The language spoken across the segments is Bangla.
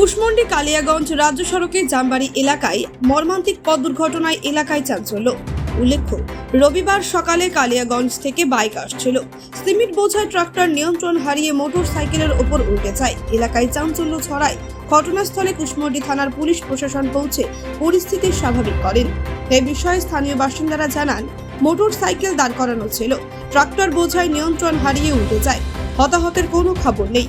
কুশমন্ডি কালিয়াগঞ্জ রাজ্য সড়কে জামবাড়ি এলাকায় মর্মান্তিক পথ দুর্ঘটনায় এলাকায় চাঞ্চল্য উল্লেখ্য, রবিবার সকালে কালিয়াগঞ্জ থেকে বাইক আসছিল। সিমেন্ট বোঝায় ট্রাক্টর নিয়ন্ত্রণ হারিয়ে মোটর সাইকেলের ওপর উল্টে যায়। এলাকায় চাঞ্চল্য ছড়ায়। ঘটনাস্থলে কুশমন্ডি থানার পুলিশ প্রশাসন পৌঁছে পরিস্থিতি স্বাভাবিক করেন। এ বিষয়ে স্থানীয় বাসিন্দারা জানান মোটর সাইকেল দাঁড় করানো ছিল। ট্রাক্টর বোঝায় নিয়ন্ত্রণ হারিয়ে উল্টে যায়। হতাহতের কোনো খবর নেই।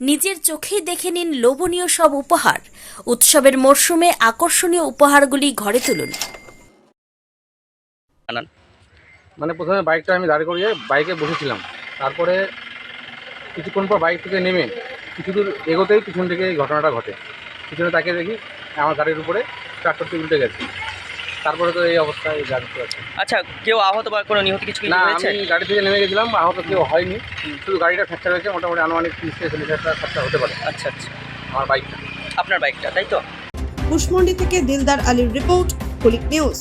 নিজের চোখেই দেখে নিন লোভনীয় সব উপহার। উৎসবের মরশুমে আকর্ষণীয় উপহারগুলি ঘরে তুলুন। মানে প্রথমে বাইকটা আমি দাঁড় করিয়ে বাইকে বসেছিলাম। তারপরে কিছুক্ষণ পর বাইক থেকে নেমে কিছু দূর এগোতেই পিছন থেকে এই ঘটনাটা ঘটে। পিছনে তাকিয়ে দেখি আমার গাড়ির উপরে ট্রাক্টরটি উল্টে গেছে। তারপরে তো এই অবস্থায় গাড়িতে আছে। আচ্ছা কেউ আহত বা কোনো নিহত কিছু না হয়েছে? আমি গাড়ি থেকে নেমে গেছিলাম আহত কেউ হয়নি। শুধু গাড়িটা ফ্র্যাকচার হয়েছে মোটামুটি আনুমানিক তিরিশ থেকে চল্লিশ হাজার টাকা খরচা হতে পারে। আচ্ছা আচ্ছা। আমার বাইকটা। আপনার বাইকটা তাই তো? কুশমন্ডি থেকে দিলদার আলীর রিপোর্ট কলিক নিউজ।